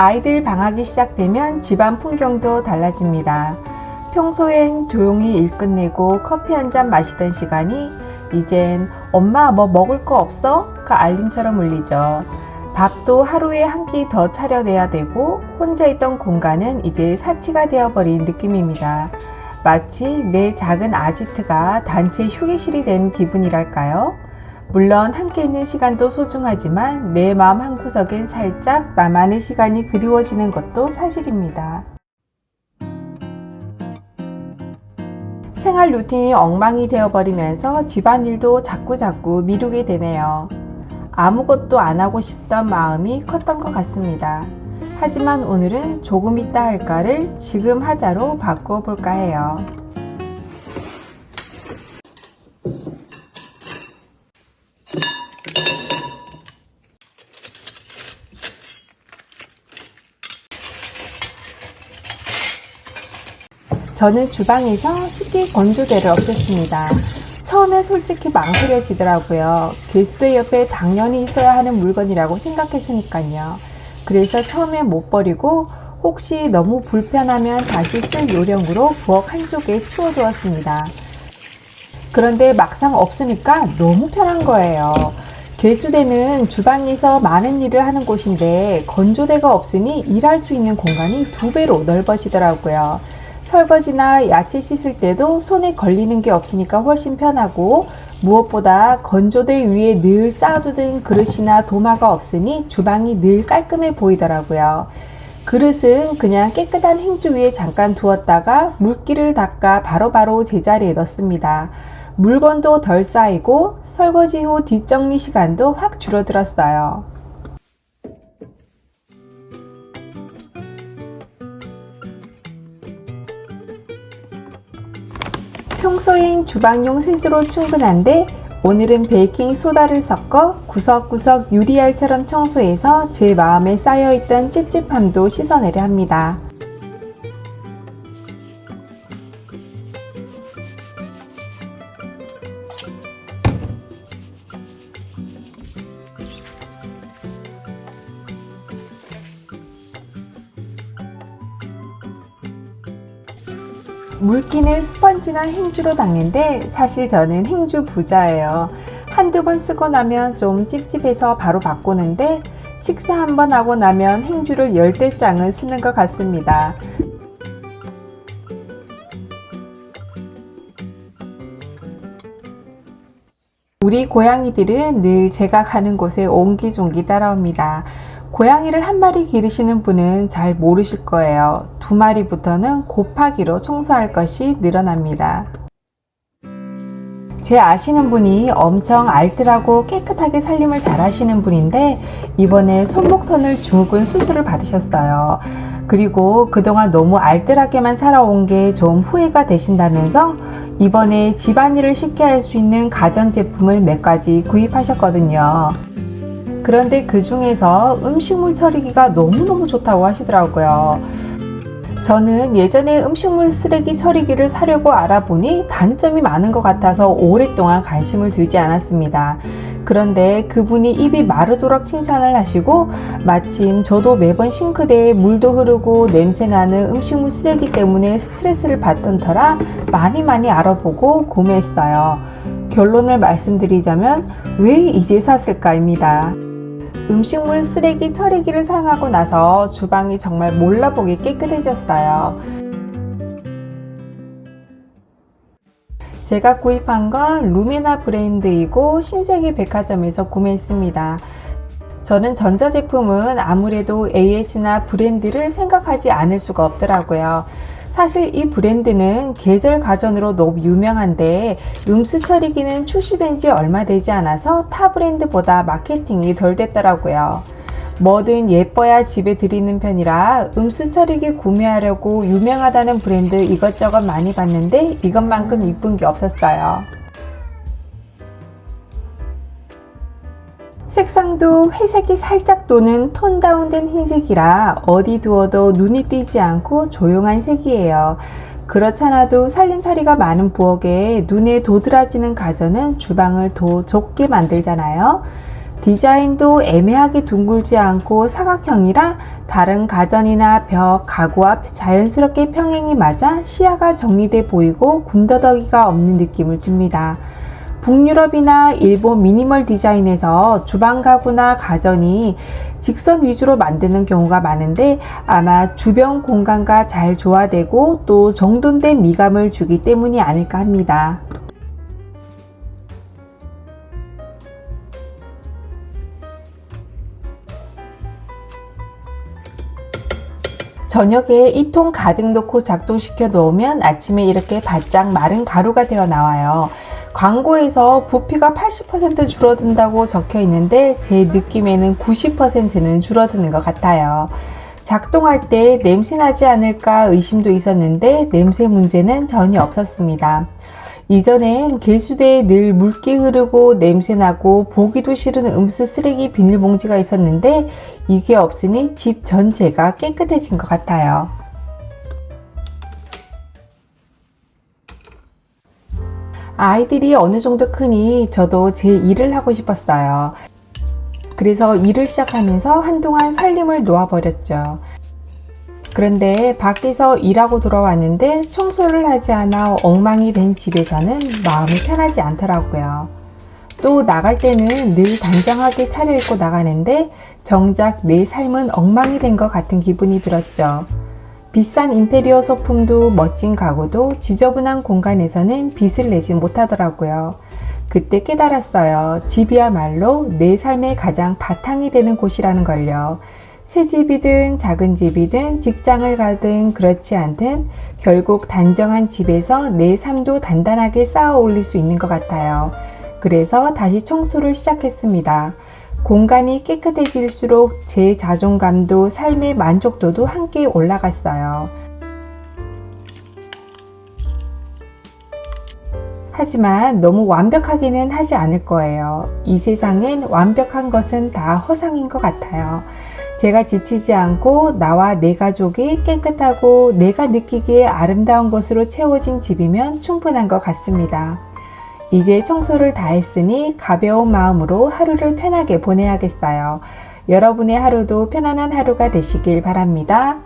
아이들 방학이 시작되면 집안 풍경도 달라집니다. 평소엔 조용히 일 끝내고 커피 한 잔 마시던 시간이 이젠 엄마 뭐 먹을 거 없어? 가 알림처럼 울리죠. 밥도 하루에 한 끼 더 차려내야 되고 혼자 있던 공간은 이제 사치가 되어버린 느낌입니다. 마치 내 작은 아지트가 단체 휴게실이 된 기분이랄까요? 물론 함께 있는 시간도 소중하지만 내 마음 한구석엔 살짝 나만의 시간이 그리워지는 것도 사실입니다. 생활 루틴이 엉망이 되어버리면서 집안일도 자꾸자꾸 미루게 되네요. 아무것도 안 하고 싶던 마음이 컸던 것 같습니다. 하지만 오늘은 조금 있다 할까를 지금 하자로 바꾸어 볼까 해요. 저는 주방에서 식기 건조대를 없앴습니다. 처음에 솔직히 망설여지더라고요. 개수대 옆에 당연히 있어야 하는 물건이라고 생각했으니까요. 그래서 처음에 못 버리고 혹시 너무 불편하면 다시 쓸 요령으로 부엌 한쪽에 치워두었습니다. 그런데 막상 없으니까 너무 편한 거예요. 개수대는 주방에서 많은 일을 하는 곳인데 건조대가 없으니 일할 수 있는 공간이 두 배로 넓어지더라고요. 설거지나 야채 씻을 때도 손에 걸리는 게 없으니까 훨씬 편하고 무엇보다 건조대 위에 늘 쌓아두던 그릇이나 도마가 없으니 주방이 늘 깔끔해 보이더라고요. 그릇은 그냥 깨끗한 행주 위에 잠깐 두었다가 물기를 닦아 바로바로 제자리에 넣습니다. 물건도 덜 쌓이고 설거지 후 뒷정리 시간도 확 줄어들었어요. 평소엔 주방용 세제로 충분한데 오늘은 베이킹 소다를 섞어 구석구석 유리알처럼 청소해서 제 마음에 쌓여있던 찝찝함도 씻어내려 합니다. 물기는 스펀지나 행주로 닦는데 사실 저는 행주 부자예요. 한두 번 쓰고 나면 좀 찝찝해서 바로 바꾸는데 식사 한 번 하고 나면 행주를 열대 장은 쓰는 것 같습니다. 우리 고양이들은 늘 제가 가는 곳에 옹기종기 따라옵니다. 고양이를 한 마리 기르시는 분은 잘 모르실 거예요. 두 마리부터는 곱하기로 청소할 것이 늘어납니다. 제 아시는 분이 엄청 알뜰하고 깨끗하게 살림을 잘 하시는 분인데 이번에 손목턴을 증후군 수술을 받으셨어요. 그리고 그동안 너무 알뜰하게만 살아온 게 좀 후회가 되신다면서 이번에 집안일을 쉽게 할 수 있는 가전제품을 몇 가지 구입하셨거든요. 그런데 그 중에서 음식물 처리기가 너무너무 좋다고 하시더라고요. 저는 예전에 음식물 쓰레기 처리기를 사려고 알아보니 단점이 많은 것 같아서 오랫동안 관심을 두지 않았습니다. 그런데 그분이 입이 마르도록 칭찬을 하시고 마침 저도 매번 싱크대에 물도 흐르고 냄새나는 음식물 쓰레기 때문에 스트레스를 받던 터라 많이 많이 알아보고 구매했어요. 결론을 말씀드리자면 왜 이제 샀을까입니다. 음식물 쓰레기 처리기를 사용하고 나서 주방이 정말 몰라보기 깨끗해졌어요. 제가 구입한 건 루미나 브랜드이고 신세계 백화점에서 구매했습니다. 저는 전자제품은 아무래도 AS나 브랜드를 생각하지 않을 수가 없더라고요. 사실 이 브랜드는 계절 가전으로 너무 유명한데 음수 처리기는 출시된 지 얼마 되지 않아서 타 브랜드보다 마케팅이 덜 됐더라고요. 뭐든 예뻐야 집에 들이는 편이라 음수 처리기 구매하려고 유명하다는 브랜드 이것저것 많이 봤는데 이것만큼 이쁜 게 없었어요. 색상도 회색이 살짝 도는 톤 다운된 흰색이라 어디 두어도 눈이 띄지 않고 조용한 색이에요. 그렇잖아도 살림살이가 많은 부엌에 눈에 도드라지는 가전은 주방을 더 좁게 만들잖아요. 디자인도 애매하게 둥글지 않고 사각형이라 다른 가전이나 벽, 가구와 자연스럽게 평행이 맞아 시야가 정리돼 보이고 군더더기가 없는 느낌을 줍니다. 북유럽이나 일본 미니멀 디자인에서 주방 가구나 가전이 직선 위주로 만드는 경우가 많은데 아마 주변 공간과 잘 조화되고 또 정돈된 미감을 주기 때문이 아닐까 합니다. 저녁에 이 통 가득 넣고 작동시켜 놓으면 아침에 이렇게 바짝 마른 가루가 되어 나와요. 광고에서 부피가 80% 줄어든다고 적혀 있는데 제 느낌에는 90%는 줄어드는 것 같아요. 작동할 때 냄새 나지 않을까 의심도 있었는데 냄새 문제는 전혀 없었습니다. 이전엔 개수대에 늘 물기 흐르고 냄새나고 보기도 싫은 음수 쓰레기 비닐봉지가 있었는데 이게 없으니 집 전체가 깨끗해진 것 같아요. 아이들이 어느 정도 크니 저도 제 일을 하고 싶었어요. 그래서 일을 시작하면서 한동안 살림을 놓아버렸죠. 그런데 밖에서 일하고 돌아왔는데 청소를 하지 않아 엉망이 된 집에서는 마음이 편하지 않더라고요. 또 나갈 때는 늘 단정하게 차려입고 나가는데 정작 내 삶은 엉망이 된 것 같은 기분이 들었죠. 비싼 인테리어 소품도 멋진 가구도 지저분한 공간에서는 빛을 내지 못하더라고요. 그때 깨달았어요. 집이야말로 내 삶의 가장 바탕이 되는 곳이라는 걸요. 새 집이든 작은 집이든 직장을 가든 그렇지 않든 결국 단정한 집에서 내 삶도 단단하게 쌓아 올릴 수 있는 것 같아요. 그래서 다시 청소를 시작했습니다. 공간이 깨끗해질수록 제 자존감도 삶의 만족도도 함께 올라갔어요. 하지만 너무 완벽하게는 하지 않을 거예요. 이 세상엔 완벽한 것은 다 허상인 것 같아요. 제가 지치지 않고 나와 내 가족이 깨끗하고 내가 느끼기에 아름다운 것으로 채워진 집이면 충분한 것 같습니다. 이제 청소를 다 했으니 가벼운 마음으로 하루를 편하게 보내야겠어요. 여러분의 하루도 편안한 하루가 되시길 바랍니다.